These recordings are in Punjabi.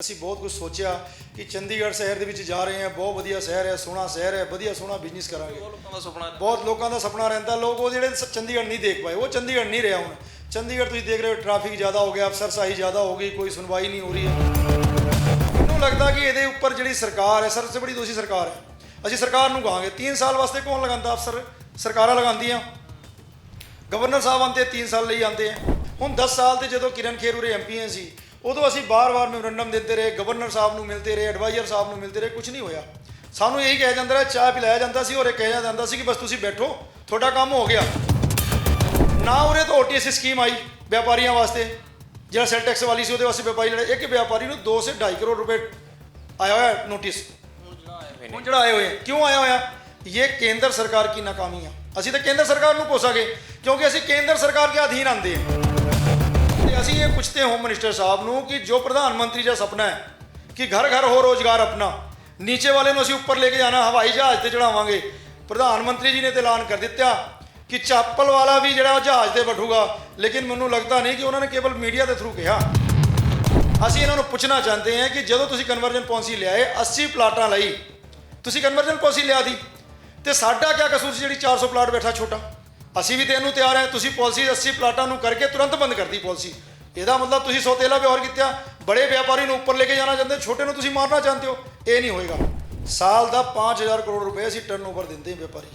ਅਸੀਂ ਬਹੁਤ ਕੁਝ ਸੋਚਿਆ ਕਿ ਚੰਡੀਗੜ੍ਹ ਸ਼ਹਿਰ ਦੇ ਵਿੱਚ ਜਾ ਰਹੇ ਹਾਂ। ਬਹੁਤ ਵਧੀਆ ਸ਼ਹਿਰ ਹੈ ਸੋਹਣਾ ਸ਼ਹਿਰ ਹੈ ਵਧੀਆ ਸੋਹਣਾ ਬਿਜ਼ਨਸ ਕਰਾਂਗੇ। ਬਹੁਤ ਲੋਕਾਂ ਦਾ ਸੁਪਨਾ ਬਹੁਤ ਲੋਕਾਂ ਦਾ ਸੁਪਨਾ ਰਹਿੰਦਾ। ਲੋਕ ਉਹ ਜਿਹੜੇ ਚੰਡੀਗੜ੍ਹ ਨਹੀਂ ਦੇਖ ਪਾਏ ਉਹ ਚੰਡੀਗੜ੍ਹ ਨਹੀਂ ਰਿਹਾ ਹੁਣ। ਚੰਡੀਗੜ੍ਹ ਤੁਸੀਂ ਦੇਖ ਰਹੇ ਹੋ ਟ੍ਰੈਫਿਕ ਜ਼ਿਆਦਾ ਹੋ ਗਿਆ ਅਫਸਰਸ਼ਾਹੀ ਜ਼ਿਆਦਾ ਹੋ ਗਈ ਕੋਈ ਸੁਣਵਾਈ ਨਹੀਂ ਹੋ ਰਹੀ। ਮੈਨੂੰ ਲੱਗਦਾ ਕਿ ਇਹਦੇ ਉੱਪਰ ਜਿਹੜੀ ਸਰਕਾਰ ਹੈ ਸਰ ਸਭ ਬੜੀ ਦੋਸ਼ੀ ਸਰਕਾਰ ਹੈ। ਅਸੀਂ ਸਰਕਾਰ ਨੂੰ ਕਹਾਂਗੇ 3 ਸਾਲ ਵਾਸਤੇ ਕੌਣ ਲਗਾਉਂਦਾ ਅਫਸਰ? ਸਰਕਾਰਾਂ ਲਗਾਉਂਦੀਆਂ। ਗਵਰਨਰ ਸਾਹਿਬ ਆਉਂਦੇ 3 ਸਾਲ ਲਈ ਆਉਂਦੇ ਆ ਹੁਣ 10 ਸਾਲ ਤੇ ਜਦੋਂ ਕਿਰਨ ਖੇਰ ਉਰੇ ਐਮਪੀ ਸੀ ਉਦੋਂ ਅਸੀਂ ਬਾਰ-ਬਾਰ ਮੈਮੋਰੰਡਮ ਦਿੰਦੇ ਰਹੇ, ਗਵਰਨਰ ਸਾਹਿਬ ਨੂੰ ਮਿਲਦੇ ਰਹੇ ਐਡਵਾਈਜ਼ਰ ਸਾਹਿਬ ਨੂੰ ਮਿਲਦੇ ਰਹੇ ਕੁਝ ਨਹੀਂ ਹੋਇਆ। ਸਾਨੂੰ ਇਹੀ ਕਿਹਾ ਜਾਂਦਾ ਰਿਹਾ, ਚਾਹ ਪਿਲਾਇਆ ਜਾਂਦਾ ਸੀ ਔਰ ਇਹ ਕਿਹਾ ਜਾਂਦਾ ਸੀ ਕਿ ਬਸ ਤੁਸੀਂ ਬੈਠੋ, ਤੁਹਾਡਾ ਕੰਮ ਹੋ ਗਿਆ। ਨਾ ਉਰੇ ਤਾਂ ਓਟੀਐਸ ਸਕੀਮ ਆਈ ਵਪਾਰੀਆਂ ਵਾਸਤੇ, ਜਿਹੜਾ ਸੈਲ ਟੈਕਸ ਵਾਲੀ ਸੀ ਉਹਦੇ ਵਾਸਤੇ ਵਪਾਰੀ ਲੜੇ। ਇੱਕ ਵਪਾਰੀ ਨੂੰ 2 ਸੇ 2.5 ਕਰੋੜ ਰੁਪਏ ਆਇਆ ਹੋਇਆ ਨੋਟਿਸ ਹੁਣ ਜਿਹੜਾ ਆਏ ਹੋਏ ਕਿਉਂ ਆਇਆ ਹੋਇਆ? ਇਹ ਕੇਂਦਰ ਸਰਕਾਰ ਕੀ ਨਾਕਾਮੀ ਆ? ਅਸੀਂ ਤਾਂ ਕੇਂਦਰ ਸਰਕਾਰ ਨੂੰ ਕੋਸਾਂਗੇ, ਕਿਉਂਕਿ ਅਸੀਂ ਕੇਂਦਰ ਸਰਕਾਰ ਦੇ ਅਧੀਨ ਆਂਦੇ ਹਾਂ ਅਸੀਂ ਇਹ ਪੁੱਛਤੇ ਹੋਮ ਮਿਨਿਸਟਰ ਸਾਹਿਬ ਨੂੰ ਕਿ ਜੋ ਪ੍ਰਧਾਨ ਮੰਤਰੀ ਦਾ ਸੁਪਨਾ ਹੈ ਕਿ ਘਰ ਘਰ ਹੋ ਰੋਜ਼ਗਾਰ ਆਪਣਾ, ਨੀਚੇ ਵਾਲੇ ਨੂੰ ਅਸੀਂ ਉੱਪਰ ਲੈ ਕੇ ਜਾਣਾ, ਹਵਾਈ ਜਹਾਜ਼ ਤੇ ਚੜਾਵਾਂਗੇ ਪ੍ਰਧਾਨ ਮੰਤਰੀ ਜੀ ਨੇ ਤੇ ਐਲਾਨ ਕਰ ਦਿੱਤਾ ਕਿ ਚਾਪਲ ਵਾਲਾ ਵੀ ਜਿਹੜਾ ਉਹ ਜਹਾਜ਼ ਤੇ ਬੈਠੂਗਾ, ਲੇਕਿਨ ਮੈਨੂੰ ਲੱਗਦਾ ਨਹੀਂ ਕਿ ਉਹਨਾਂ ਨੇ ਕੇਵਲ ਮੀਡੀਆ ਦੇ ਥਰੂ ਕਿਹਾ। ਅਸੀਂ ਇਹਨਾਂ ਨੂੰ ਪੁੱਛਣਾ ਚਾਹੁੰਦੇ ਹਾਂ ਕਿ ਜਦੋਂ ਤੁਸੀਂ ਕਨਵਰਜਨ ਪਾਲਿਸੀ ਲਿਆਏ 80 ਪਲਾਟਾਂ ਲਈ, ਤੁਸੀਂ ਕਨਵਰਜਨ ਪਾਲਿਸੀ ਲਿਆ ਦੀ, ਤੇ ਸਾਡਾ ਕੀ ਕਸੂਰ ਸੀ ਜਿਹੜੀ 400 ਪਲਾਟ ਬੈਠਾ ਛੋਟਾ? ਅਸੀਂ ਵੀ ਦੇਣ ਨੂੰ ਤਿਆਰ ਹੈ, ਤੁਸੀਂ ਪਾਲਿਸੀ 80 ਪਲਾਟਾਂ ਨੂੰ ਕਰਕੇ ਤੁਰੰਤ ਬੰਦ ਕਰਦੀ ਪਾਲਿਸੀ। ਇਹਦਾ ਮਤਲਬ ਤੁਸੀਂ ਸੌਤੇਲਾ ਵਿਵਹਾਰ ਕੀਤਾ, ਬੜੇ ਵਪਾਰੀ ਨੂੰ ਉੱਪਰ ਲੈ ਕੇ ਜਾਣਾ ਚਾਹੁੰਦੇ, ਛੋਟੇ ਨੂੰ ਤੁਸੀਂ ਮਾਰਨਾ ਚਾਹੁੰਦੇ ਹੋ, ਇਹ ਨਹੀਂ ਹੋਏਗਾ। ਸਾਲ ਦਾ 5000 ਕਰੋੜ ਰੁਪਏ ਅਸੀਂ ਟਰਨਓਵਰ ਦਿੰਦੇ ਹਾਂ ਵਪਾਰੀ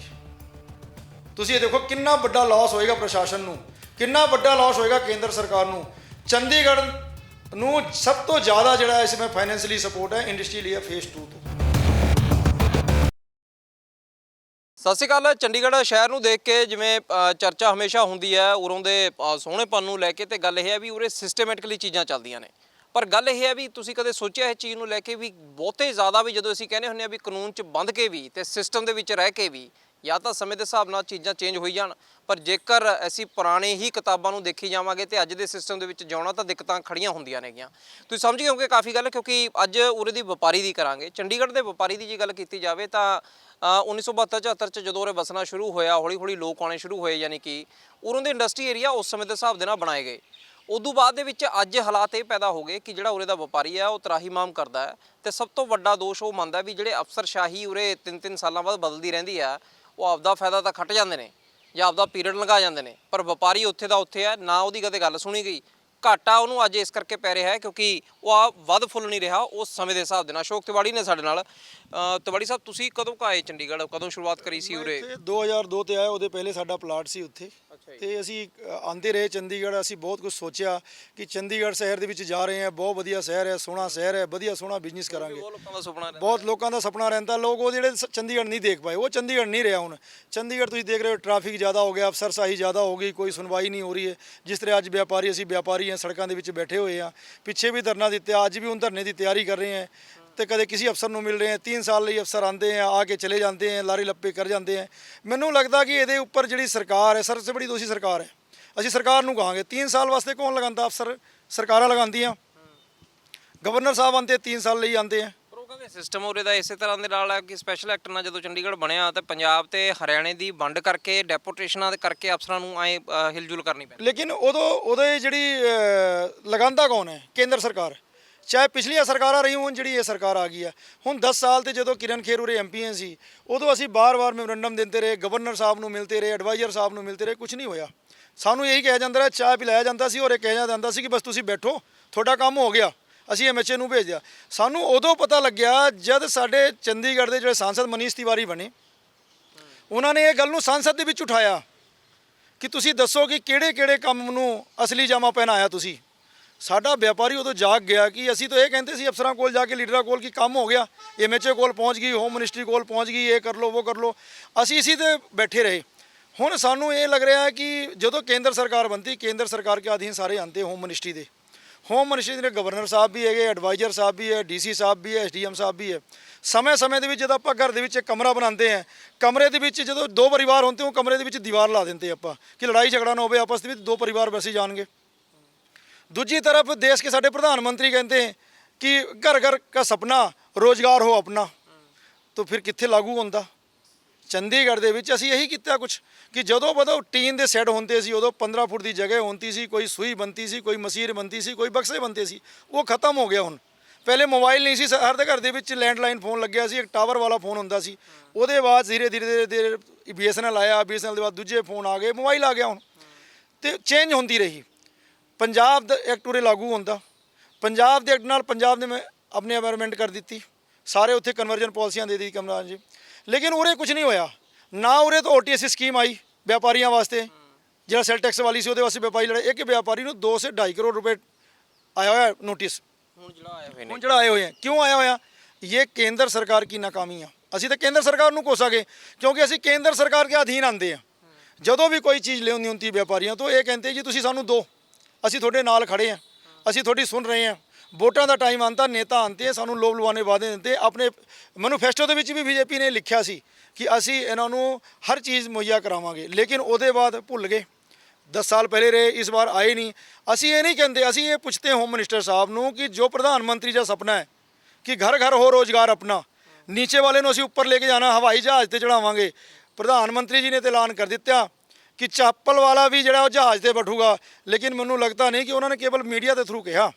ਤੁਸੀਂ ਇਹ ਦੇਖੋ ਕਿੰਨਾ ਵੱਡਾ ਲਾਸ ਹੋਏਗਾ ਪ੍ਰਸ਼ਾਸਨ ਨੂੰ, ਕਿੰਨਾ ਵੱਡਾ ਲਾਸ ਹੋਏਗਾ ਕੇਂਦਰ ਸਰਕਾਰ ਨੂੰ। ਚੰਡੀਗੜ੍ਹ ਨੂੰ ਸਭ ਤੋਂ ਜ਼ਿਆਦਾ ਜਿਹੜਾ ਇਸ ਵਿੱਚ ਫਾਈਨੈਂਸ਼ਲੀ ਸਪੋਰਟ ਹੈ ਇੰਡਸਟਰੀ ਲਈ ਫੇਸ 2 ਤੋਂ। ਸਤਿ ਸ਼੍ਰੀ ਅਕਾਲ, ਚੰਡੀਗੜ੍ਹ ਸ਼ਹਿਰ ਨੂੰ ਦੇਖ ਕੇ ਜਿਵੇਂ ਚਰਚਾ ਹਮੇਸ਼ਾ ਹੁੰਦੀ ਹੈ, ਉਰੋਂ ਦੇ ਸੋਹਣੇਪਨ ਨੂੰ ਲੈ ਕੇ ਤੇ ਗੱਲ ਇਹ ਹੈ ਵੀ ਉਰੇ ਸਿਸਟਮੈਟਿਕਲੀ ਚੀਜ਼ਾਂ ਚੱਲਦੀਆਂ ਨੇ। ਪਰ ਗੱਲ ਇਹ ਹੈ ਵੀ ਤੁਸੀਂ ਕਦੇ ਸੋਚਿਆ ਇਹ ਚੀਜ਼ ਨੂੰ ਲੈ ਕੇ ਵੀ ਬਹੁਤੇ ਜ਼ਿਆਦਾ ਵੀ ਜਦੋਂ ਅਸੀਂ ਕਹਿੰਦੇ ਹੁੰਦੇ ਆ ਵੀ ਕਾਨੂੰਨ 'ਚ ਬੰਦ ਕੇ ਵੀ ਤੇ ਸਿਸਟਮ ਦੇ ਵਿੱਚ ਰਹਿ ਕੇ ਵੀ, ਜਾਂ ਤਾਂ ਸਮੇਂ ਦੇ ਹਿਸਾਬ ਨਾਲ ਚੀਜ਼ਾਂ ਚੇਂਜ ਹੋਈ ਜਾਣ। ਪਰ ਜੇਕਰ ਅਸੀਂ ਪੁਰਾਣੇ ਹੀ ਕਿਤਾਬਾਂ ਨੂੰ ਦੇਖੀ ਜਾਵਾਂਗੇ ਤੇ ਅੱਜ ਦੇ ਸਿਸਟਮ ਦੇ ਵਿੱਚ ਜਿਉਣਾ ਤਾਂ ਦਿੱਕਤਾਂ ਖੜੀਆਂ ਹੁੰਦੀਆਂ ਨੇਗੀਆਂ। ਤੁਸੀਂ ਸਮਝ ਗਏ ਹੋਗੇ ਕਾਫੀ ਗੱਲ, ਕਿਉਂਕਿ ਅੱਜ ਉਰੇ ਦੀ ਵਪਾਰੀ ਦੀ ਕਰਾਂਗੇ। ਚੰਡੀਗੜ੍ਹ ਦੇ ਵਪਾਰੀ ਦੀ ਜੇ ਗੱਲ ਕੀਤੀ ਜਾਵੇ ਤਾਂ 1972-74 ਚ ਜਦੋਂ ਉਰੇ ਵਸਣਾ ਸ਼ੁਰੂ ਹੋਇਆ, ਹੌਲੀ-ਹੌਲੀ ਲੋਕ ਆਉਣੇ ਸ਼ੁਰੂ ਹੋਏ ਯਾਨੀ ਕਿ ਉਰੋਂ ਦੇ ਇੰਡਸਟਰੀ ਏਰੀਆ ਉਸ ਸਮੇਂ ਦੇ ਹਿਸਾਬ ਦੇ ਨਾਲ ਬਣਾਏ ਗਏ। ਉਦੋਂ ਬਾਅਦ ਦੇ ਵਿੱਚ ਅੱਜ ਹਾਲਾਤ ਇਹ ਪੈਦਾ ਹੋ ਗਏ ਕਿ ਜਿਹੜਾ ਉਰੇ ਦਾ ਵਪਾਰੀ ਆ, ਉਹ ਤਰਾਹੀਮਾਮ ਕਰਦਾ ਹੈ ਤੇ ਸਭ ਤੋਂ ਵੱਡਾ ਦੋਸ਼ ਉਹ ਮੰਨਦਾ ਵੀ ਜਿਹੜੇ ਅਫਸਰਸ਼ਾਹੀ ਉਰੇ 3-3 ਸਾਲਾਂ ਬਾਅਦ ਬਦਲਦੀ ਰਹਿੰਦੀ ਆ, ਉਹ ਆਪਦਾ ਫਾਇਦਾ ਤਾਂ ਖੱਟ ਜਾਂਦੇ ਨੇ ਜਾਂ ਆਪਦਾ ਪੀਰੀਅਡ ਲਗਾ ਜਾਂਦੇ ਨੇ, ਪਰ ਵਪਾਰੀ ਉੱਥੇ ਦਾ ਉੱਥੇ ਆ, ਨਾ ਉਹਦੀ ਕਦੇ ਗੱਲ ਸੁਣੀ ਗਈ ਘਾਟਾ ਉਹਨੂੰ ਅੱਜ ਇਸ ਕਰਕੇ ਪੈ ਰਿਹਾ ਹੈ ਕਿਉਂਕਿ ਉਹ ਆ ਵੱਧ ਫੁੱਲ ਨਹੀਂ ਰਿਹਾ ਉਸ ਸਮੇਂ ਦੇ ਹਿਸਾਬ ਦੇ ਨਾਲ। ਅਸ਼ੋਕ ਤਿਵਾੜੀ ਨੇ ਸਾਡੇ ਨਾਲ। ਅ, ਤਿਵਾੜੀ ਸਾਹਿਬ ਤੁਸੀਂ ਕਦੋਂ ਕੁ ਆਏ ਚੰਡੀਗੜ੍ਹ? ਕਦੋਂ ਸ਼ੁਰੂਆਤ ਕਰੀ ਸੀ ਉਰੇ? ਇੱਥੇ 2002 ਤੇ ਆਇਆ ਉਹਦੇ ਪਹਿਲੇ ਸਾਡਾ ਪਲਾਟ ਸੀ ਉੱਥੇ। ਤੇ ਅਸੀਂ ਅ, ਆਂਦੇ ਰਹੇ ਚੰਡੀਗੜ੍ਹ। ਅਸੀਂ ਬਹੁਤ ਕੁਝ ਸੋਚਿਆ ਕਿ ਚੰਡੀਗੜ੍ਹ ਸ਼ਹਿਰ ਦੇ ਵਿੱਚ ਜਾ ਰਹੇ ਹਾਂ। ਬਹੁਤ ਵਧੀਆ ਸ਼ਹਿਰ ਹੈ ਸੋਹਣਾ ਸ਼ਹਿਰ ਹੈ ਵਧੀਆ ਸੋਹਣਾ ਬਿਜ਼ਨਸ ਕਰਾਂਗੇ। ਬਹੁਤ ਲੋਕਾਂ ਦਾ ਸੁਪਨਾ ਹੈ ਬਹੁਤ ਲੋਕਾਂ ਦਾ ਸੁਪਨਾ ਰਹਿੰਦਾ। ਲੋਕ ਉਹ ਜਿਹੜੇ ਸ- ਚੰਡੀਗੜ੍ਹ ਨਹੀਂ ਦੇਖ ਪਾਏ। ਉਹ ਚੰਡੀਗੜ੍ਹ ਨਹੀਂ ਰਿਹਾ ਹੁਣ। ਚੰਡੀਗੜ੍ਹ ਤੁਸੀਂ ਦੇਖ ਰਹੇ ਹੋ ਟ੍ਰੈਫਿਕ ਜ਼ਿਆਦਾ ਹੋ ਗਿਆ ਅਫਸਰਸ਼ਾਹੀ ਜ਼ਿਆਦਾ ਹੋ ਗਈ ਕੋਈ ਸੁਣਵਾਈ ਨਹੀਂ ਹੋ ਰਹੀ ਹੈ। ਜਿਸ ਤਰ੍ਹਾਂ ਅੱਜ ਵਪਾਰੀ ਅਸੀਂ ਵਪਾਰੀ ਹਾਂ ਸੜਕਾਂ ਦੇ ਵਿੱਚ ਬੈਠੇ ਹੋਏ ਆ, ਪਿੱਛੇ ਵੀ ਧਰਨਾ ਦਿੱਤਾ, ਅੱਜ ਵੀ ਹੁਣ ਧਰਨੇ ਦੀ ਤਿਆਰੀ ਕਰ ਰਹੇ ਹਾਂ। ਤੇ ਕਦੇ ਕਿਸੇ ਅਫਸਰ ਨੂੰ ਮਿਲ ਰਹੇ ਹਾਂ 3 ਸਾਲ ਲਈ ਅਫਸਰ ਆਉਂਦੇ ਆ ਆ ਕੇ ਚਲੇ ਜਾਂਦੇ ਆ ਲਾਰੀ ਲੱਪੇ ਕਰ ਜਾਂਦੇ ਆ ਮੈਨੂੰ ਲੱਗਦਾ ਕਿ ਇਹਦੇ ਉੱਪਰ ਜਿਹੜੀ ਸਰਕਾਰ ਹੈ ਸਰ ਬੜੀ ਦੋਸ਼ੀ ਸਰਕਾਰ ਹੈ। ਅਸੀਂ ਸਰਕਾਰ ਨੂੰ ਕਹਾਂਗੇ 3 ਸਾਲ ਵਾਸਤੇ ਕੌਣ ਲਗਾਉਂਦਾ ਅਫਸਰ? ਸਰਕਾਰਾਂ ਲਗਾਉਂਦੀਆਂ। ਗਵਰਨਰ ਸਾਹਿਬ ਆਉਂਦੇ 3 ਸਾਲ ਲਈ ਆਉਂਦੇ ਆ ਸਿਸਟਮ ਉਰੇ ਦਾ ਇਸੇ ਤਰ੍ਹਾਂ ਦੇ ਨਾਲ ਹੈ ਕਿ ਸਪੈਸ਼ਲ ਐਕਟ ਨਾਲ ਜਦੋਂ ਚੰਡੀਗੜ੍ਹ ਬਣਿਆ ਤਾਂ ਪੰਜਾਬ ਤੇ ਹਰਿਆਣੇ ਦੀ ਵੰਡ ਕਰਕੇ ਡੈਪੂਟੇਸ਼ਨਾਂ ਦੇ ਕਰਕੇ ਅਫਸਰਾਂ ਨੂੰ ਐ ਹਿਲਜੁਲ ਕਰਨੀ ਪੈਂਦੀ। ਲੇਕਿਨ ਉਦੋਂ ਉਹਦੇ ਜਿਹੜੀ ਅਹ, ਲਗਾਉਂਦਾ ਕੌਣ ਹੈ? ਕੇਂਦਰ ਸਰਕਾਰ। ਚਾਹੇ ਪਿਛਲੀਆਂ ਸਰਕਾਰਾਂ ਰਹੀ ਹੋਣ ਜਿਹੜੀ ਇਹ ਸਰਕਾਰ ਆ ਗਈ ਹੈ। ਹੁਣ 10 ਸਾਲ ਤੇ ਜਦੋਂ ਕਿਰਨ ਖੇਰ ਉਰੇ ਐਮਪੀ ਸੀ ਉਦੋਂ ਅਸੀਂ ਬਾਰ-ਬਾਰ ਮੈਮੋਰੰਡਮ ਦਿੰਦੇ ਰਹੇ ਗਵਰਨਰ ਸਾਹਿਬ ਨੂੰ ਮਿਲਦੇ ਰਹੇ ਐਡਵਾਈਜ਼ਰ ਸਾਹਿਬ ਨੂੰ ਮਿਲਦੇ ਰਹੇ ਕੁਝ ਨਹੀਂ ਹੋਇਆ। ਸਾਨੂੰ ਇਹੀ ਕਿਹਾ ਜਾਂਦਾ ਰਿਹਾ ਚਾਹ ਪਿਲਾਇਆ ਜਾਂਦਾ ਸੀ ਔਰ ਇਹ ਕਿਹਾ ਜਾਂਦਾ ਸੀ ਕਿ ਬਸ ਤੁਸੀਂ ਬੈਠੋ ਤੁਹਾਡਾ ਕੰਮ ਹੋ ਗਿਆ। ਅਸੀਂ ਐਮਐਚਏ ਨੂੰ ਭੇਜ ਦਿਆ ਸਾਨੂੰ ਉਦੋਂ ਪਤਾ ਲੱਗਿਆ ਜਦ ਸਾਡੇ ਚੰਡੀਗੜ੍ਹ ਦੇ ਜਿਹੜੇ ਸਾਂਸਦ ਮਨੀਸ਼ ਤਿਵਾਰੀ ਬਣੇ। ਉਹਨਾਂ ਨੇ ਇਹ ਗੱਲ ਨੂੰ ਸੰਸਦ ਦੇ ਵਿੱਚ ਉਠਾਇਆ ਕਿ ਤੁਸੀਂ ਦੱਸੋ ਕਿ ਕਿਹੜੇ-ਕਿਹੜੇ ਕੰਮ ਨੂੰ ਅਸਲੀ ਜਾਮਾ ਪਹਿਨਾਇਆ ਤੁਸੀਂ। ਸਾਡਾ ਵਪਾਰੀ ਉਦੋਂ ਜਾਗ ਗਿਆ ਕਿ ਅਸੀਂ ਤਾਂ ਇਹ ਕਹਿੰਦੇ ਸੀ ਅਫਸਰਾਂ ਕੋਲ ਜਾ ਕੇ, ਲੀਡਰਾਂ ਕੋਲ ਕਿ ਕੰਮ ਹੋ ਗਿਆ। ਐਮਐਚਏ ਕੋਲ ਪਹੁੰਚ ਗਈ ਹੋਮ ਮਿਨਿਸਟਰੀ ਕੋਲ ਪਹੁੰਚ ਗਈ, ਇਹ ਕਰ ਲਓ, ਉਹ ਕਰ ਲਓ। ਅਸੀਂ ਇਸੀ ਤੇ ਬੈਠੇ ਰਹੇ। ਹੁਣ ਸਾਨੂੰ ਇਹ ਲੱਗ ਰਿਹਾ ਹੈ ਕਿ ਜਦੋਂ ਕੇਂਦਰ ਸਰਕਾਰ ਬਣਦੀ, ਕੇਂਦਰ ਸਰਕਾਰ ਕੇ ਅਧੀਨ ਸਾਰੇ ਆਂਦੇ ਹੋਮ ਮਿਨਿਸਟਰੀ ਦੇ। ਹੋਮ ਮਿਨਿਸਟਰੀ ਦੇ ਗਵਰਨਰ ਸਾਹਿਬ ਵੀ ਹੈਗੇ ਐਡਵਾਈਜ਼ਰ ਸਾਹਿਬ ਵੀ ਹੈ ਡੀਸੀ ਸਾਹਿਬ ਵੀ ਹੈ ਐਸਡੀਐਮ ਸਾਹਿਬ ਵੀ ਹੈ। ਸਮੇਂ ਸਮੇਂ ਦੇ ਵਿੱਚ ਜਦੋਂ ਆਪਾਂ ਘਰ ਦੇ ਵਿੱਚ ਇੱਕ ਕਮਰਾ ਬਣਾਉਂਦੇ ਆ ਕਮਰੇ ਦੇ ਵਿੱਚ ਜਦੋਂ ਦੋ ਪਰਿਵਾਰ ਹੁੰਦੇ ਉਹ ਕਮਰੇ ਦੇ ਵਿੱਚ ਦੀਵਾਰ ਲਾ ਦਿੰਦੇ ਆਪਾਂ, ਕਿ ਲੜਾਈ ਝਗੜਾ ਨਾ ਹੋਵੇ, ਆਪਸ ਦੇ ਵਿੱਚ ਦੋ ਪਰਿਵਾਰ ਵਸੇ ਜਾਣਗੇ। ਦੂਜੀ ਤਰਫ ਦੇਸ਼ ਕੇ ਸਾਡੇ ਪ੍ਰਧਾਨ ਮੰਤਰੀ ਕਹਿੰਦੇ ਕਿ ਘਰ ਘਰ ਦਾ ਸੁਪਨਾ, ਰੋਜ਼ਗਾਰ ਹੋ ਆਪਣਾ, ਤਾਂ ਫਿਰ ਕਿੱਥੇ ਲਾਗੂ ਹੁੰਦਾ? ਚੰਡੀਗੜ੍ਹ ਦੇ ਵਿੱਚ ਅਸੀਂ ਇਹੀ ਕੀਤਾ ਕੁਝ ਕਿ ਜਦੋਂ ਬਦੋਂ ਟੀਨ ਦੇ ਸੈੱਟ ਹੁੰਦੇ ਸੀ, ਉਦੋਂ 15 ਫੁੱਟ ਦੀ ਜਗ੍ਹਾ ਹੁੰਦੀ ਸੀ, ਕੋਈ ਸੂਈ ਬੰਤੀ ਸੀ, ਕੋਈ ਮਸੀਰ ਬੰਤੀ ਸੀ, ਕੋਈ ਬਕਸੇ ਬੰਦੇ ਸੀ, ਉਹ ਖਤਮ ਹੋ ਗਿਆ ਹੁਣ। ਪਹਿਲੇ ਮੋਬਾਈਲ ਨਹੀਂ ਸੀ, ਸ- ਹਰ ਦੇ ਘਰ ਦੇ ਵਿੱਚ ਲੈਂਡਲਾਈਨ ਫੋਨ ਲੱਗਿਆ ਸੀ, ਇੱਕ ਟਾਵਰ ਵਾਲਾ ਫੋਨ ਹੁੰਦਾ ਸੀ। ਉਹਦੇ ਬਾਅਦ ਧੀਰੇ ਧੀਰੇ ਧੀਰੇ ਧੀਰੇ ਬੀਐਸਐਨਐਲ ਆਇਆ ਬੀਐਸਐਨਐਲ ਦੇ ਬਾਅਦ ਦੂਜੇ ਫੋਨ ਆ ਗਏ, ਮੋਬਾਈਲ ਆ ਗਿਆ ਹੁਣ। ਤੇ ਚੇਂਜ ਹੁੰਦੀ ਰਹੀ। ਪੰਜਾਬ ਦਾ ਐਕਟ ਉਰੇ ਲਾਗੂ ਹੁੰਦਾ। ਪੰਜਾਬ ਦੇ ਐਕਟ ਨਾਲ ਪੰਜਾਬ ਨੇ ਮੈਂ ਆਪਣੀ ਐਨਵਾਇਰਨਮੈਂਟ ਕਰ ਦਿੱਤੀ। ਸਾਰੇ ਉੱਥੇ ਕਨਵਰਜਨ ਪਾਲਿਸੀਆਂ ਦੇ ਦਿੱਤੀ ਕਮਰਾਨ ਜੀ। ਲੇਕਿਨ ਉਰੇ ਕੁਝ ਨਹੀਂ ਹੋਇਆ। ਨਾ ਉਰੇ ਤੋਂ ਓਟੀਐਸ ਸਕੀਮ ਆਈ ਵਪਾਰੀਆਂ ਵਾਸਤੇ। ਜਿਹੜਾ ਸੈਲ ਟੈਕਸ ਵਾਲੀ ਸੀ ਉਹਦੇ ਵਾਸਤੇ ਵਪਾਰੀ ਲੜੇ ਇੱਕ ਵਪਾਰੀ ਨੂੰ 2 ਸੇ 2.5 ਕਰੋੜ ਰੁਪਏ ਆਇਆ ਹੋਇਆ ਨੋਟਿਸ ਹੁਣ ਜਿਹੜਾ ਹੋਏ ਨੇ ਹੁਣ ਜਿਹੜਾ ਆਏ ਹੋਏ ਆ। ਕਿਉਂ ਆਇਆ ਹੋਇਆ? ਇਹ ਕੇਂਦਰ ਸਰਕਾਰ ਕੀ ਨਾਕਾਮੀ ਆ? ਅਸੀਂ ਤਾਂ ਕੇਂਦਰ ਸਰਕਾਰ ਨੂੰ ਕੋਸਾਂਗੇ ਕਿਉਂਕਿ ਅਸੀਂ ਕੇਂਦਰ ਸਰਕਾਰ ਦੇ ਅਧੀਨ ਆਂਦੇ ਆ। ਜਦੋਂ ਵੀ ਕੋਈ ਚੀਜ਼ ਲਿਆਉਂਦੀ ਹੁੰਦੀ ਵਪਾਰੀਆਂ ਤੋਂ ਇਹ ਕਹਿੰਦੇ ਜੀ ਤੁਸੀਂ ਸਾਨੂੰ ਦਿਓ ਅਸੀਂ ਤੁਹਾਡੇ ਨਾਲ ਖੜੇ ਆ। ਅਸੀਂ ਤੁਹਾਡੀ ਸੁਣ ਰਹੇ ਆ। ਵੋਟਾਂ ਦਾ ਟਾਈਮ ਆਂਦਾ ਨੇਤਾ ਆਂਦੇ ਆ ਸਾਨੂੰ ਲੋਭ ਲੁਆਣੇ ਵਾਅਦੇ ਦਿੰਦੇ। ਆਪਣੇ ਮੈਨੂਫੈਸਟੋ ਦੇ ਵਿੱਚ ਵੀ ਬੀਜੇਪੀ ਨੇ ਲਿਖਿਆ ਸੀ ਕਿ ਅਸੀਂ ਇਹਨਾਂ ਨੂੰ ਹਰ ਚੀਜ਼ ਮੁਹੱਈਆ ਕਰਾਵਾਂਗੇ। ਲੇਕਿਨ ਉਹਦੇ ਬਾਅਦ ਭੁੱਲ ਗਏ। 10 ਸਾਲ ਪਹਿਲੇ ਰਹੇ, ਇਸ ਵਾਰ ਆਏ ਨਹੀਂ। ਅਸੀਂ ਇਹ ਨਹੀਂ ਕਹਿੰਦੇ, ਅਸੀਂ ਇਹ ਪੁੱਛਤੇ ਹੋਮ ਮਿਨਿਸਟਰ ਸਾਹਿਬ ਨੂੰ ਕਿ ਜੋ ਪ੍ਰਧਾਨ ਮੰਤਰੀ ਦਾ ਸੁਪਨਾ ਹੈ ਕਿ ਘਰ ਘਰ ਹੋ ਰੋਜ਼ਗਾਰ ਆਪਣਾ, ਨੀਚੇ ਵਾਲੇ ਨੂੰ ਅਸੀਂ ਉੱਪਰ ਲੈ ਕੇ ਜਾਣਾ, ਹਵਾਈ ਜਹਾਜ਼ ਤੇ ਚੜਾਵਾਂਗੇ ਪ੍ਰਧਾਨ ਮੰਤਰੀ ਜੀ ਨੇ ਤੇ ਐਲਾਨ ਕਰ ਦਿੱਤਾ ਕਿ ਚੱਪਲ ਵਾਲਾ ਵੀ ਜਿਹੜਾ ਉਹ ਜਹਾਜ਼ ਤੇ ਬੈਠੂਗਾ। ਲੇਕਿਨ ਮੈਨੂੰ ਲੱਗਦਾ ਨਹੀਂ ਕਿ ਉਹਨਾਂ ਨੇ ਕੇਵਲ ਮੀਡੀਆ ਦੇ ਥਰੂ ਕਿਹਾ।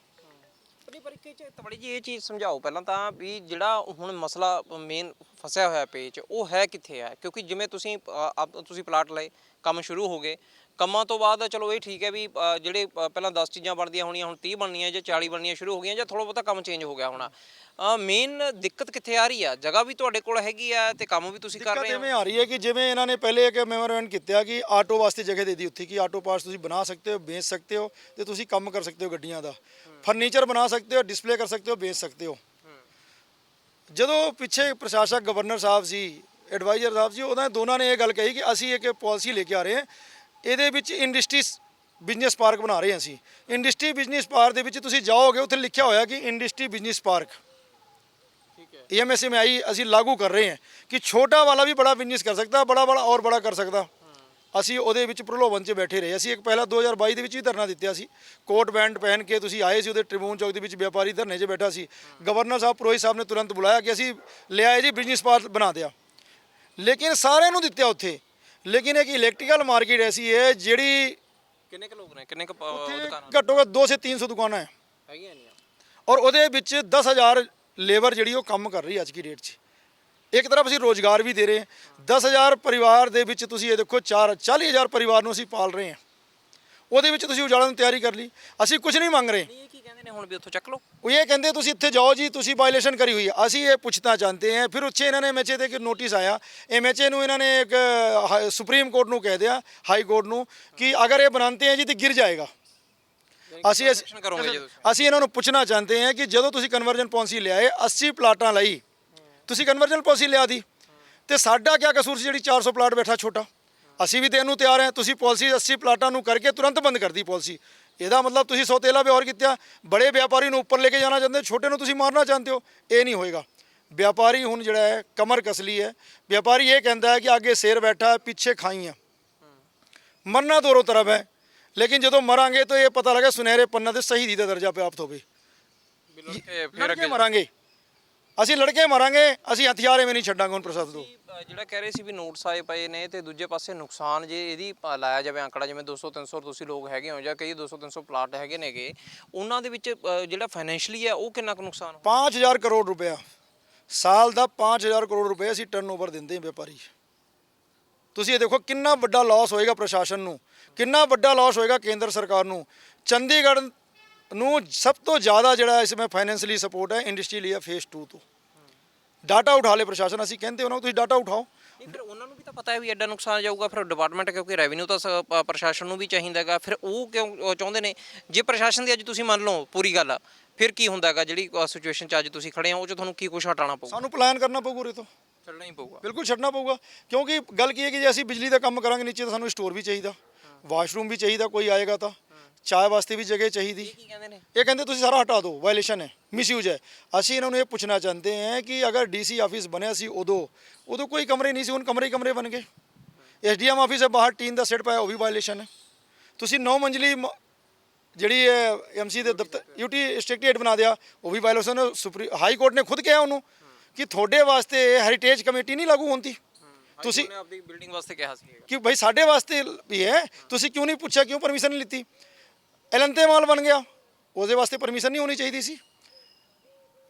ਬੜੀ ਪਰ ਇੱਕ ਤਬੜੀ ਜੀ ਇਹ ਚੀਜ਼ ਸਮਝਾਓ ਪਹਿਲਾਂ ਤਾਂ ਵੀ ਜਿਹੜਾ ਹੁਣ ਮਸਲਾ ਮੇਨ ਫਸਿਆ ਹੋਇਆ ਪੇਚ ਉਹ ਹੈ ਕਿੱਥੇ ਹੈ ਕਿਉਂਕਿ ਜਿਵੇਂ ਤੁਸੀਂ ਅ, ਆਪ- ਤੁਸੀਂ ਪਲਾਟ ਲਏ ਕੰਮ ਸ਼ੁਰੂ ਹੋ ਗਏ ਕੰਮਾਂ ਤੋਂ ਬਾਅਦ ਚਲੋ ਇਹ ਠੀਕ ਹੈ ਵੀ ਅ, ਜਿਹੜੇ ਅ, ਪਹਿਲਾਂ 10 ਚੀਜ਼ਾਂ ਬਣਦੀਆਂ ਹੋਣੀਆਂ ਹੁਣ 30 ਬਣਨੀਆਂ ਜਾਂ 40 ਬਣਨੀਆਂ ਸ਼ੁਰੂ ਹੋ ਗਈਆਂ ਜਾਂ ਥੋੜਾ ਬਹੁਤਾ ਕੰਮ ਚੇਂਜ ਹੋ ਗਿਆ ਹੋਣਾ। ਮੇਨ ਦਿੱਕਤ ਕਿੱਥੇ ਆ ਰਹੀ ਆ? ਜਗ੍ਹਾ ਵੀ ਤੁਹਾਡੇ ਕੋਲ ਹੈਗੀ ਆ ਤੇ ਕੰਮ ਵੀ ਤੁਸੀਂ ਕਰ ਦਿੱਕਤ ਰਹੇ ਹੋ? ਇਵੇਂ ਆ ਰਹੀ ਹੈ ਕਿ ਜਿਵੇਂ ਇਹਨਾਂ ਨੇ ਪਹਿਲੇ ਇੱਕ ਮੈਮੋਰੈਂਡ ਕੀਤਾ ਕਿ ਆਟੋ ਵਾਸਤੇ ਜਗ੍ਹਾ ਦੇ ਦਿੱਤੀ ਉੱਥੇ ਕਿ ਆਟੋ ਪਾਰਟਸ ਤੁਸੀਂ ਬਣਾ ਸਕਦੇ ਹੋ ਵੇਚ ਸਕਦੇ ਹੋ ਤੇ ਤੁਸੀਂ ਕੰਮ ਕਰ ਸਕਦੇ ਹੋ ਗੱਡੀਆਂ ਦਾ। ਫਰਨੀਚਰ ਬਣਾ ਸਕਦੇ ਹੋ ਡਿਸਪਲੇ ਕਰ ਸਕਦੇ ਹੋ ਵੇਚ ਸਕਦੇ ਹੋ। ਜਦੋਂ ਪਿੱਛੇ ਪ੍ਰਸ਼ਾਸਕ ਗਵਰਨਰ ਸਾਹਿਬ ਸੀ ਐਡਵਾਈਜ਼ਰ ਸਾਹਿਬ ਸੀ ਉਹਨਾਂ ਦੋਨਾਂ ਨੇ ਇਹ ਗੱਲ ਕਹੀ ਕਿ ਅਸੀਂ ਇੱਕ ਪਾਲਿਸੀ ਲੈ ਕੇ ਆ ਰਹੇ ਹਾਂ ਇਹਦੇ ਵਿੱਚ ਇੰਡਸਟਰੀਜ਼ ਬਿਜ਼ਨਸ ਪਾਰਕ ਬਣਾ ਰਹੇ ਹਾਂ ਅਸੀਂ। ਇੰਡਸਟਰੀ ਬਿਜ਼ਨਸ ਪਾਰਕ ਦੇ ਵਿੱਚ ਤੁਸੀਂ ਜਾਓਗੇ ਉੱਥੇ ਲਿਖਿਆ ਹੋਇਆ ਕਿ ਇੰਡਸਟਰੀ ਬਿਜ਼ਨਸ ਪਾਰਕ। ਠੀਕ ਹੈ। ਈਐਮਐਸਐਮਆਈ ਅਸੀਂ ਲਾਗੂ ਕਰ ਰਹੇ ਹਾਂ ਕਿ ਛੋਟਾ ਵਾਲਾ ਵੀ ਬੜਾ ਬਿਜ਼ਨਸ ਕਰ ਸਕਦਾ ਬੜਾ ਬੜਾ ਔਰ ਬੜਾ ਕਰ ਸਕਦਾ। ਅਸੀਂ ਉਹਦੇ ਵਿੱਚ ਪ੍ਰਲੋਭਨ 'ਚ ਬੈਠੇ ਰਹੇ। ਅਸੀਂ ਇੱਕ ਪਹਿਲਾ 2022 ਦੇ ਵਿੱਚ ਵੀ ਧਰਨਾ ਦਿੱਤਾ ਸੀ। ਕੋਟ ਬੈਂਡ ਪਹਿਨ ਕੇ ਤੁਸੀਂ ਆਏ ਸੀ ਉਹਦੇ ਟ੍ਰਿਬਿਊਨ ਚੌਕ ਦੇ ਵਿੱਚ ਵਪਾਰੀ ਧਰਨੇ 'ਚ ਬੈਠਾ ਸੀ। ਗਵਰਨਰ ਸਾਹਿਬ ਪ੍ਰੋਹਿਤ ਸਾਹਿਬ ਨੇ ਤੁਰੰਤ ਬੁਲਾਇਆ ਕਿ ਅਸੀਂ ਲਿਆਏ ਜੀ ਬਿਜ਼ਨਸ ਪਾਰਕ ਬਣਾ ਦਿਆ। ਲੇਕਿਨ ਸਾਰਿਆਂ ਨੂੰ ਦਿੱਤਾ ਉੱਥੇ। ਲੇਕਿਨ ਇੱਕ ਇਲੈਕਟ੍ਰੀਕਲ ਮਾਰਕੀਟ ਐਸੀ ਹੈ ਜਿਹੜੀ ਕਿੰਨੇ ਕੁ ਲੋਕ ਨੇ? ਕਿੰਨੇ ਕੁ ਪ- ਦੁਕਾਨਾਂ ਘੱਟੋ ਘੱਟ 2 ਸੇ 300 ਦੁਕਾਨਾਂ ਹੈ। ਹੈਗੀਆਂ ਨਹੀਂ ਔਰ ਉਹਦੇ ਵਿੱਚ 10000 ਲੇਬਰ ਜਿਹੜੀ ਉਹ ਕੰਮ ਕਰ ਰਹੀ ਹੈ ਅੱਜ ਦੀ ਡੇਟ 'ਚ। ਇੱਕ ਤਰਫ ਅਸੀਂ ਰੋਜ਼ਗਾਰ ਵੀ ਦੇ ਰਹੇ ਹਾਂ। 10000 ਪਰਿਵਾਰ ਦੇ ਵਿੱਚ ਤੁਸੀਂ ਇਹ ਦੇਖੋ 4 40000 ਪਰਿਵਾਰ ਨੂੰ ਅਸੀਂ ਪਾਲ ਰਹੇ ਹਾਂ। ਉਹਦੇ ਵਿੱਚ ਤੁਸੀਂ ਉਜਾੜਨ ਦੀ ਤਿਆਰੀ ਕਰ ਲਈ। ਅਸੀਂ ਕੁਝ ਨਹੀਂ ਮੰਗ ਰਹੇ। ਇਹ ਕੀ ਕਹਿੰਦੇ ਨੇ? ਹੁਣ ਵੀ ਉੱਥੋਂ ਚੱਕ ਲਓ। ਉਹ ਇਹ ਕਹਿੰਦੇ ਤੁਸੀਂ ਇੱਥੇ ਜਾਓ ਜੀ ਤੁਸੀਂ ਵਾਇਲੇਸ਼ਨ ਕਰੀ ਹੋਈ ਹੈ ਅਸੀਂ ਇਹ ਪੁੱਛਣਾ ਚਾਹੁੰਦੇ ਹਾਂ। ਫਿਰ ਉੱਚੇ ਇਹਨਾਂ ਨੇ ਐਮਐਚਏ ਤੇ ਇੱਕ ਨੋਟਿਸ ਆਇਆ। ਐਮਐਚਏ ਨੂੰ ਇਹਨਾਂ ਨੇ ਇੱਕ ਹਾ- ਸੁਪਰੀਮ ਕੋਰਟ ਨੂੰ ਕਹਿ ਦਿਆ ਹਾਈ ਕੋਰਟ ਨੂੰ ਕਿ ਅਗਰ ਇਹ ਬਣਾਉਂਦੇ ਹੈ ਜੀ ਤੇ ਗਿਰ ਜਾਏਗਾ। ਅਸੀਂ Protection ਕਰੋਗੇ ਜੀ ਤੁਸੀਂ। ਅਸੀਂ ਇਹਨਾਂ ਨੂੰ ਪੁੱਛਣਾ ਚਾਹੁੰਦੇ ਹਾਂ ਕਿ ਜਦੋਂ ਤੁਸੀਂ ਕਨਵਰਜਨ ਪਾਲਿਸੀ ਲਿਆਏ 80 ਪਲਾਟਾਂ ਲਈ। ਤੁਸੀਂ ਕਨਵਰਜਨ ਪਾਲਿਸੀ ਲਿਆ ਦੀ। ਤੇ ਸਾਡਾ ਕੀ ਕਸੂਰ ਸੀ ਜਿਹੜੀ 400 ਪਲਾਟ ਬੈਠਾ ਛੋਟਾ? ਅਸੀਂ ਵੀ ਤੇ ਇਹਨੂੰ ਤਿਆਰ ਹਾਂ ਤੁਸੀਂ ਪਾਲਿਸੀ 80 ਪਲਾਟਾਂ ਨੂੰ ਕਰਕੇ ਤੁਰੰਤ ਬੰਦ ਕਰਦੀ ਪਾਲਿਸੀ। ਇਹਦਾ ਮਤਲਬ ਤੁਸੀਂ ਸੌਤੇਲਾ ਵਿਵਹਾਰ ਕੀਤਾ ਬੜੇ ਵਪਾਰੀ ਨੂੰ ਉੱਪਰ ਲੈ ਕੇ ਜਾਣਾ ਚਾਹੁੰਦੇ ਛੋਟੇ ਨੂੰ ਤੁਸੀਂ ਮਾਰਨਾ ਚਾਹੁੰਦੇ ਹੋ ਇਹ ਨਹੀਂ ਹੋਏਗਾ। ਵਪਾਰੀ ਹੁਣ ਜਿਹੜਾ ਹੈ ਕਮਰ ਕਸਲੀ ਹੈ। ਵਪਾਰੀ ਇਹ ਕਹਿੰਦਾ ਹੈ ਕਿ ਅੱਗੇ ਸ਼ੇਰ ਬੈਠਾ ਹੈ ਪਿੱਛੇ ਖਾਈ ਹੈ। ਮਰਨਾ ਦੋਰੋਂ ਤਰਫ ਹੈ ਲੇਕਿਨ ਜਦੋਂ ਮਰਾਂਗੇ ਤਾਂ ਇਹ ਪਤਾ ਲੱਗਾ ਸੁਨਹਿਰੇ ਪੰਨਾ ਤੇ ਸ਼ਹੀਦੀ ਦਾ ਦਰਜਾ ਪ੍ਰਾਪਤ ਹੋਵੇ। ਬਿਲਕੁਲ ਕੇ ਫਿਰ ਲੜਕੇ ਅੱਗੇ ਮਰਾਂਗੇ। ਅਸੀਂ ਲੜਕੇ ਮਰਾਂਗੇ ਅਸੀਂ ਹਥਿਆਰ ਐਵੇਂ ਨਹੀਂ ਛੱਡਾਂਗੇ ਹੁਣ ਪ੍ਰਸ਼ਾਸਨ ਤੋਂ। ਜਿਹੜਾ ਕਹਿ ਰਹੇ ਸੀ ਵੀ ਨੋਟਸ ਆਏ ਪਏ ਨੇ ਤੇ ਦੂਜੇ ਪਾਸੇ ਨੁਕਸਾਨ ਜੇ ਇਹਦੀ ਲਾਇਆ ਜਾਵੇ ਅੰਕੜਾ ਜਿਵੇਂ 200 300 ਤੁਸੀਂ ਲੋਕ ਹੈਗੇ ਹੋ ਜਾਂ ਕਈ 200 300 ਪਲਾਟ ਹੈਗੇ ਨੇਗੇ ਉਹਨਾਂ ਦੇ ਵਿੱਚ ਅ, ਜਿਹੜਾ ਫਾਈਨੈਂਸ਼ੀਅਲੀ ਹੈ ਉਹ ਕਿੰਨਾ ਕੁ ਨੁਕਸਾਨ ਹੋ 5000 ਕਰੋੜ ਰੁਪਇਆ। ਸਾਲ ਦਾ 5000 ਕਰੋੜ ਰੁਪਏ ਅਸੀਂ ਟਰਨਓਵਰ ਦਿੰਦੇ ਹਾਂ ਵਪਾਰੀ। ਤੁਸੀਂ ਇਹ ਦੇਖੋ ਕਿੰਨਾ ਵੱਡਾ ਲਾਸ ਹੋਏਗਾ ਪ੍ਰਸ਼ਾਸਨ ਨੂੰ ਕਿੰਨਾ ਵੱਡਾ ਲਾਸ ਹੋਏਗਾ ਕੇਂਦਰ ਸਰਕਾਰ ਨੂੰ। ਚੰਡੀਗੜ੍ਹ ਨੂੰ ਸਭ ਤੋਂ ਜ਼ਿਆਦਾ ਜਿਹੜਾ ਇਸ ਵਿੱਚ ਫਾਈਨੈਂਸ਼ਲੀ ਸਪੋਰਟ ਹੈ ਇੰਡਸਟਰੀ ਲਈ ਫੇਸ 2 ਤੋਂ। ਡਾਟਾ ਉਠਾ ਲੇ ਪ੍ਰਸ਼ਾਸਨ ਅਸੀਂ ਕਹਿੰਦੇ ਉਹਨਾਂ ਨੂੰ ਤੁਸੀਂ ਡਾਟਾ ਉਠਾਓ। ਨਹੀਂ ਫਿਰ ਉਹਨਾਂ ਨੂੰ ਵੀ ਤਾਂ ਪਤਾ ਹੈ ਵੀ ਐਡਾ ਨੁਕਸਾਨ ਜਾਊਗਾ ਫਿਰ ਡਿਪਾਰਟਮੈਂਟ ਕਿਉਂਕਿ ਰੈਵਨਿਊ ਤਾਂ ਸ- ਪ੍ਰਸ਼ਾਸਨ ਨੂੰ ਵੀ ਚਾਹੀਦਾ ਹੈਗਾ ਫਿਰ ਉਹ ਕਿਉਂ ਉਹ ਚਾਹੁੰਦੇ ਨੇ ਜੇ ਪ੍ਰਸ਼ਾਸਨ ਦੀ ਅੱਜ ਤੁਸੀਂ ਮੰਨ ਲਓ ਪੂਰੀ ਗੱਲ ਆ, ਫਿਰ ਕੀ ਹੁੰਦਾ ਹੈਗਾ ਜਿਹੜੀ ਸਿਚੁਏਸ਼ਨ 'ਚ ਅੱਜ ਤੁਸੀਂ ਖੜੇ ਹੋ ਉਹ 'ਚ ਤੁਹਾਨੂੰ ਕੀ ਕੁਛ ਹਟਾਉਣਾ ਪਊਗਾ? ਸਾਨੂੰ ਪਲਾਨ ਕਰਨਾ ਪਊਗਾ ਉਰੇ ਤੋਂ। ਚੱਲਣਾ ਹੀ ਪਊਗਾ। ਬਿਲਕੁਲ ਛੱਡਣਾ ਪਊਗਾ ਕਿਉਂਕਿ ਗੱਲ ਕੀ ਹੈ ਕਿ ਜੇ ਅਸੀਂ ਬਿਜਲੀ ਦਾ ਕੰਮ ਕਰਾਂਗੇ ਨੀਚੇ ਤਾਂ ਸਾਨੂੰ ਸਟੋਰ ਵੀ ਚਾਹੀਦਾ ਵਾਸ਼ਰੂਮ ਵੀ ਚਾਹੀਦਾ ਕੋਈ ਆਏਗਾ ਤਾਂ। ਚਾਹ ਵਾਸਤੇ ਵੀ ਜਗ੍ਹਾ ਚਾਹੀਦੀ। ਇਹ ਕੀ ਕਹਿੰਦੇ ਨੇ? ਇਹ ਕਹਿੰਦੇ ਤੁਸੀਂ ਸਾਰਾ ਹਟਾ ਦਿਓ ਵਾਇਲੇਸ਼ਨ ਹੈ ਮਿਸਯੂਜ਼ ਹੈ। ਅਸੀਂ ਇਹਨਾਂ ਨੂੰ ਇਹ ਪੁੱਛਣਾ ਚਾਹੁੰਦੇ ਹਾਂ ਕਿ ਅਗਰ ਡੀਸੀ ਆਫਿਸ ਬਣਿਆ ਸੀ ਉਦੋਂ ਉਦੋਂ ਕੋਈ ਕਮਰੇ ਨਹੀਂ ਸੀ ਹੁਣ ਕਮਰੇ ਹੀ ਕਮਰੇ ਬਣ ਗਏ। ਐਸਡੀਐਮ ਆਫਿਸ ਹੈ ਬਾਹਰ ਟੀਨ ਦਾ ਸੈੱਟ ਪਾਇਆ ਉਹ ਵੀ ਵਾਇਲੇਸ਼ਨ ਹੈ। ਤੁਸੀਂ 9 ਮੰਜ਼ਲੀ ਜਿਹੜੀ ਹੈ ਐਮਸੀ ਦੇ ਦਫ਼ਤਰ ਯੂਟੀ ਸਟ੍ਰਿਕਟ ਬਣਾ ਦਿਆ ਉਹ ਵੀ ਵਾਇਲੇਸ਼ਨ ਸੁਪਰੀ ਹਾਈ ਕੋਰਟ ਨੇ ਖੁਦ ਕਿਹਾ ਉਹਨੂੰ ਕਿ ਤੁਹਾਡੇ ਵਾਸਤੇ ਹੈਰੀਟੇਜ ਕਮੇਟੀ ਨਹੀਂ ਲਾਗੂ ਹੁੰਦੀ। ਤੁਸੀਂ ਨੇ ਆਪਣੀ ਬਿਲਡਿੰਗ ਵਾਸਤੇ ਕਿਹਾ ਸੀ। ਕਿ ਭਾਈ ਸਾਡੇ ਵਾਸਤੇ ਵੀ ਹੈ ਤੁਸੀਂ ਕਿਉਂ ਨਹੀਂ ਪੁੱਛਿਆ ਕਿਉਂ ਪਰਮਿਸ਼ਨ ਨਹੀਂ ਲਿੱਤੀ? ਐਲੰਤੇ ਮਾਲ ਬਣ ਗਿਆ। ਉਹਦੇ ਵਾਸਤੇ ਪਰਮਿਸ਼ਨ ਨਹੀਂ ਹੋਣੀ ਚਾਹੀਦੀ ਸੀ।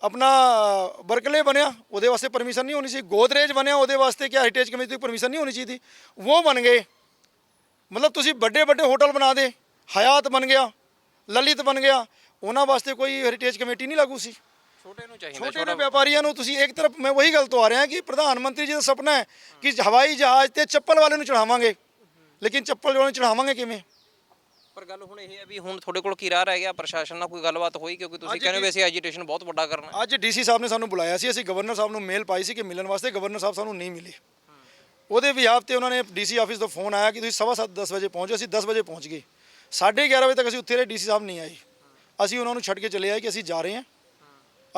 ਆਪਣਾ ਬਰਕਲੇ ਬਣਿਆ ਉਹਦੇ ਵਾਸਤੇ ਪਰਮਿਸ਼ਨ ਨਹੀਂ ਹੋਣੀ ਸੀ। ਗੋਦਰੇਜ ਬਣਿਆ ਉਹਦੇ ਵਾਸਤੇ ਕੀ ਹੈਰੀਟੇਜ ਕਮੇਟੀ ਦੀ ਪਰਮਿਸ਼ਨ ਨਹੀਂ ਹੋਣੀ ਚਾਹੀਦੀ। ਉਹ ਬਣ ਗਏ। ਮਤਲਬ ਤੁਸੀਂ ਵੱਡੇ ਵੱਡੇ ਹੋਟਲ ਬਣਾ ਦੇ। ਹਯਾਤ ਬਣ ਗਿਆ। ਲਲਿਤ ਬਣ ਗਿਆ। ਉਹਨਾਂ ਵਾਸਤੇ ਕੋਈ ਹੈਰੀਟੇਜ ਕਮੇਟੀ ਨਹੀਂ ਲਾਗੂ ਸੀ। ਛੋਟੇ ਨੂੰ ਚਾਹੀਦਾ ਛੋਟੇ ਜਿਹੇ ਵਪਾਰੀਆਂ ਨੂੰ ਤੁਸੀਂ ਇੱਕ ਤਰਫ ਮੈਂ ਵਹੀ ਗੱਲ ਤੋਂ ਆ ਰਿਹਾ ਕਿ ਪ੍ਰਧਾਨ ਮੰਤਰੀ ਜੀ ਦਾ ਸੁਪਨਾ ਹੈ ਕਿ ਹਵਾਈ ਜਹਾਜ਼ ਤੇ ਚੱਪਲ ਵਾਲੇ ਨੂੰ ਚੜਾਵਾਂਗੇ ਲੇਕਿਨ ਚੱਪਲ ਵਾਲੇ ਨੂੰ ਚੜਾਵਾਂਗੇ ਕਿਵੇਂ? ਪਰ ਗੱਲ ਹੁਣ ਇਹ ਹੈ ਵੀ ਹੁਣ ਤੁਹਾਡੇ ਕੋਲ ਕੀ ਰਾਹ ਰਹਿ ਗਿਆ? ਪ੍ਰਸ਼ਾਸਨ ਨਾਲ ਕੋਈ ਗੱਲਬਾਤ ਹੋਈ? ਕਿਉਂਕਿ ਤੁਸੀਂ ਕਹਿੰਦੇ ਹੋ ਅਸੀਂ ਐਜੀਟੇਸ਼ਨ ਬਹੁਤ ਵੱਡਾ ਕਰਨਾ। ਅੱਜ ਡੀਸੀ ਸਾਹਿਬ ਨੇ ਸਾਨੂੰ ਬੁਲਾਇਆ ਸੀ ਅਸੀਂ ਗਵਰਨਰ ਸਾਹਿਬ ਨੂੰ ਮੇਲ ਪਾਈ ਸੀ ਕਿ ਮਿਲਣ ਵਾਸਤੇ ਗਵਰਨਰ ਸਾਹਿਬ ਸਾਨੂੰ ਨਹੀਂ ਮਿਲੇ। ਉਹਦੇ ਵਿਆਪ ਤੇ ਉਹਨਾਂ ਨੇ ਡੀਸੀ ਆਫਿਸ ਤੋਂ ਫੋਨ ਆਇਆ ਕਿ ਤੁਸੀਂ ਸਵਾ ਸੱਤ 10 ਵਜੇ ਪਹੁੰਚੋ ਅਸੀਂ 10 ਵਜੇ ਪਹੁੰਚ ਗਏ। 11:30 ਵਜੇ ਤੱਕ ਅਸੀਂ ਉੱਥੇ ਰਹੇ ਡੀਸੀ ਸਾਹਿਬ ਨਹੀਂ ਆਏ। ਅਸੀਂ ਉਹਨਾਂ ਨੂੰ ਛੱਡ ਕੇ ਚਲੇ ਆਏ ਕਿ ਅਸੀਂ ਜਾ ਰਹੇ ਹਾਂ।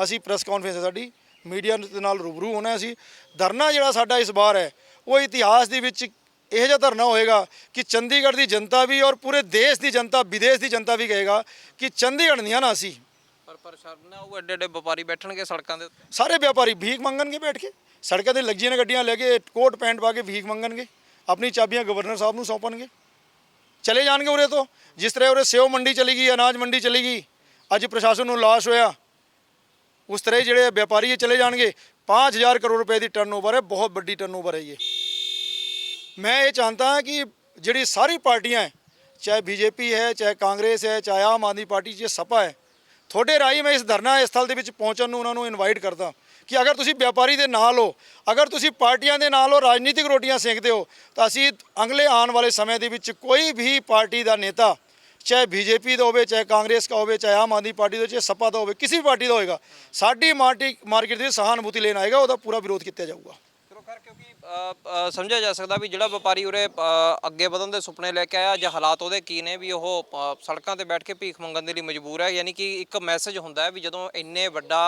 ਅਸੀਂ ਪ੍ਰੈਸ ਕਾਨਫਰੰਸ ਹੈ ਸਾਡੀ ਮੀਡੀਆ ਦੇ ਨਾਲ ਰੂਬਰੂ ਹੋਣਾ ਅਸੀਂ। ਧਰਨਾ ਜਿਹੜਾ ਸਾਡਾ ਇਸ ਵਾਰ ਹੈ ਉਹ ਇਤਿਹਾਸ ਦੇ ਵਿੱਚ ਇਹੋ ਜਿਹਾ ਧਰਨਾ ਹੋਏਗਾ ਕਿ ਚੰਡੀਗੜ੍ਹ ਦੀ ਜਨਤਾ ਵੀ ਔਰ ਪੂਰੇ ਦੇਸ਼ ਦੀ ਜਨਤਾ ਵਿਦੇਸ਼ ਦੀ ਜਨਤਾ ਵੀ ਕਹੇਗਾ ਕਿ ਚੰਡੀਗੜ੍ਹ ਨਹੀਂ ਆ ਨਾ ਅਸੀਂ। ਪਰ ਪ੍ਰਸ਼ਾਸਨ ਨਾਲ ਉਹ ਐਡੇ ਐਡੇ ਵਪਾਰੀ ਬੈਠਣਗੇ ਸੜਕਾਂ ਦੇ ਉੱਤੇ। ਸਾਰੇ ਵਪਾਰੀ ਭੀਖ ਮੰਗਣਗੇ ਬੈਠ ਕੇ। ਸੜਕਾਂ ਤੇ ਲੱਗੀਆਂ ਨੇ ਗੱਡੀਆਂ ਲੈ ਕੇ ਕੋਟ ਪੈਂਟ ਪਾ ਕੇ ਭੀਖ ਮੰਗਣਗੇ। ਆਪਣੀ ਚਾਬੀਆਂ ਗਵਰਨਰ ਸਾਹਿਬ ਨੂੰ ਸੌਂਪਣਗੇ। ਚਲੇ ਜਾਣਗੇ ਉਰੇ ਤੋਂ। ਜਿਸ ਤਰ੍ਹਾਂ ਉਰੇ ਸੇਵ ਮੰਡੀ ਚਲੀ ਗਈ ਅਨਾਜ ਮੰਡੀ ਚਲੀ ਗਈ ਅੱਜ ਪ੍ਰਸ਼ਾਸਨ ਨੂੰ ਲਾਸ਼ ਹੋਇਆ। ਉਸ ਤਰ੍ਹਾਂ ਜਿਹੜੇ ਵਪਾਰੀ ਚਲੇ ਜਾਣਗੇ 5000 ਕਰੋੜ ਰੁਪਏ ਦੀ ਟਰਨਓਵਰ ਹੈ ਬਹੁਤ ਵੱਡੀ ਟਰਨਓਵਰ ਹੈ ਇਹ। ਮੈਂ ਇਹ ਚਾਹਤਾ ਹਾਂ ਕਿ ਜਿਹੜੀ ਸਾਰੀ ਪਾਰਟੀਆਂ ਹੈ, ਚਾਹੇ ਬੀਜੇਪੀ ਹੈ, ਚਾਹੇ ਕਾਂਗਰਸ ਹੈ, ਚਾਹੇ ਆਮ ਆਦਮੀ ਪਾਰਟੀ ਚਾਹੇ ਸਪਾ ਹੈ, ਤੁਹਾਡੇ ਰਾਹੀਂ ਮੈਂ ਇਸ ਧਰਨਾ ਸਥਲ ਦੇ ਵਿੱਚ ਪਹੁੰਚਣ ਨੂੰ ਉਹਨਾਂ ਨੂੰ ਇਨਵਾਈਟ ਕਰਦਾ ਕਿ ਅਗਰ ਤੁਸੀਂ ਵਪਾਰੀ ਦੇ ਨਾਲ ਹੋ, ਅਗਰ ਤੁਸੀਂ ਪਾਰਟੀਆਂ ਦੇ ਨਾਲ ਹੋ, ਰਾਜਨੀਤਿਕ ਰੋਟੀਆਂ ਸੇਕਦੇ ਹੋ, ਤਾਂ ਅਸੀਂ ਅਗਲੇ ਆਉਣ ਵਾਲੇ ਸਮੇਂ ਦੇ ਵਿੱਚ ਕੋਈ ਵੀ ਪਾਰਟੀ ਦਾ ਨੇਤਾ, ਚਾਹੇ ਬੀਜੇਪੀ ਦਾ ਹੋਵੇ, ਚਾਹੇ ਕਾਂਗਰਸ ਦਾ ਹੋਵੇ, ਚਾਹੇ ਆਮ ਆਦਮੀ ਪਾਰਟੀ ਦਾ ਚਾਹੇ ਸਪਾ ਦਾ ਹੋਵੇ, ਕਿਸੇ ਵੀ ਪਾਰਟੀ ਦਾ ਹੋਏਗਾ, ਸਾਡੀ ਮਾਰਟੀ ਮਾਰਕੀਟ ਦੀ ਸਹਾਨੁਭੂਤੀ ਲੈਣ ਆਏਗਾ, ਉਹਦਾ ਪੂਰਾ ਵਿਰੋਧ ਕੀਤਾ ਜਾਊਗਾ। ਚਲੋ ਕਿਉਂਕਿ ਅ, ਅ, ਸਮਝਿਆ ਜਾ ਸਕਦਾ ਵੀ ਜਿਹੜਾ ਵਪਾਰੀ ਉਰੇ ਅ, ਅੱਗੇ ਵਧਣ ਦੇ ਸੁਪਨੇ ਲੈ ਕੇ ਆਇਆ ਜਾਂ ਹਾਲਾਤ ਉਹਦੇ ਕੀ ਨੇ ਵੀ ਉਹ ਅ, ਸੜਕਾਂ ਤੇ ਬੈਠ ਕੇ ਭੀਖ ਮੰਗਣ ਦੇ ਲਈ ਮਜਬੂਰ ਹੈ ਯਾਨੀ ਕਿ ਇੱਕ ਮੈਸੇਜ ਹੁੰਦਾ ਹੈ ਵੀ ਜਦੋਂ ਇੰਨੇ ਵੱਡਾ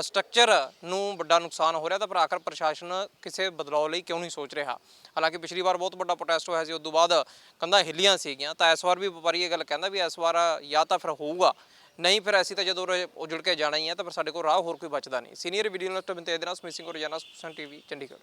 ਸਟਰਕਚਰ ਨੂੰ ਵੱਡਾ ਨੁਕਸਾਨ ਹੋ ਰਿਹਾ ਤਾਂ ਪਰ ਆਖਰ ਪ੍ਰਸ਼ਾਸਨ ਕਿਸੇ ਬਦਲਾਅ ਲਈ ਕਿਉਂ ਨਹੀਂ ਸੋਚ ਰਿਹਾ? ਹਾਲਾਂਕਿ ਪਿਛਲੀ ਵਾਰ ਬਹੁਤ ਵੱਡਾ ਪ੍ਰੋਟੈਸਟ ਹੋਇਆ ਸੀ ਉਸ ਤੋਂ ਬਾਅਦ ਕੰਧਾਂ ਹਿੱਲੀਆਂ ਸੀਗੀਆਂ ਤਾਂ ਇਸ ਵਾਰ ਵੀ ਵਪਾਰੀ ਇਹ ਗੱਲ ਕਹਿੰਦਾ ਵੀ ਇਸ ਵਾਰ ਜਾਂ ਤਾਂ ਫਿਰ ਹੋਊਗਾ ਨਹੀਂ ਫਿਰ ਅਸੀਂ ਤਾਂ ਜਦੋਂ ਉਰੇ ਉਜੜ ਕੇ ਜਾਣਾ ਹੀ ਹੈ ਤਾਂ ਫਿਰ ਸਾਡੇ ਕੋਲ ਰਾਹ ਹੋਰ ਕੋਈ ਬਚਦਾ ਨਹੀਂ। ਸੀਨੀਅਰ ਵੀਡੀਓ ਜਰਨਲਿਸਟ ਬਿੰਤੇ ਦਿਨਾਸ ਮਿਸਿੰਗ ਰੋਜ਼ਾਨਾ ਸੁਪਰਸਨ ਟੀਵੀ ਚੰਡੀਗੜ੍ਹ।